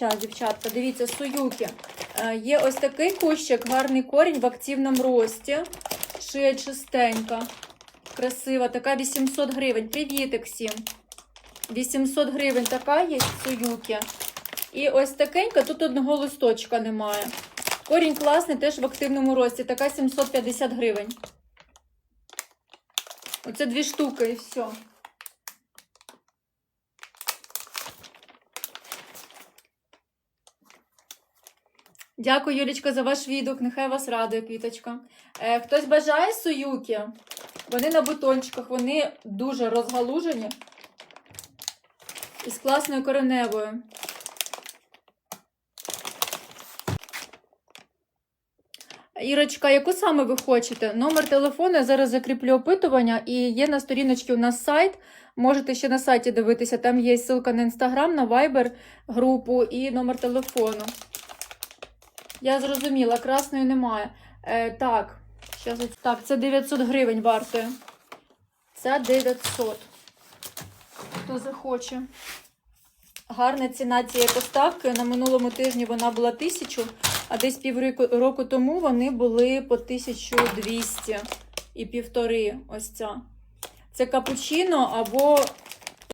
Щас, дівчатка, дивіться, суюки. Е, Є ось такий кущик, гарний корінь в активному рості. Шия чистенька, красива, така 800 гривень. Привітик всім. 800 гривень така є суюки. І ось такенька, тут одного листочка немає. Корінь класний, теж в активному рості. Така 750 гривень. Оце дві штуки і все. Дякую, Юлічка, за ваш відгук. Нехай вас радує квіточка. Е, хтось бажає союки? Вони на бутончиках, вони дуже розгалужені. І з класною кореневою. Ірочка, яку саме ви хочете? Номер телефону я зараз закріплю опитування, і є на сторіночці у нас сайт. Можете ще на сайті дивитися. Там є ссылка на інстаграм, на Viber групу і номер телефону. Я зрозуміла, красної немає. Е, так, щас, так, це 900 гривень вартує. Це 900. Хто захоче. Гарна ціна цієї поставки. На минулому тижні вона була 1000, а десь півроку року тому вони були по 1200 і півтори. Ось ця. Це капучино або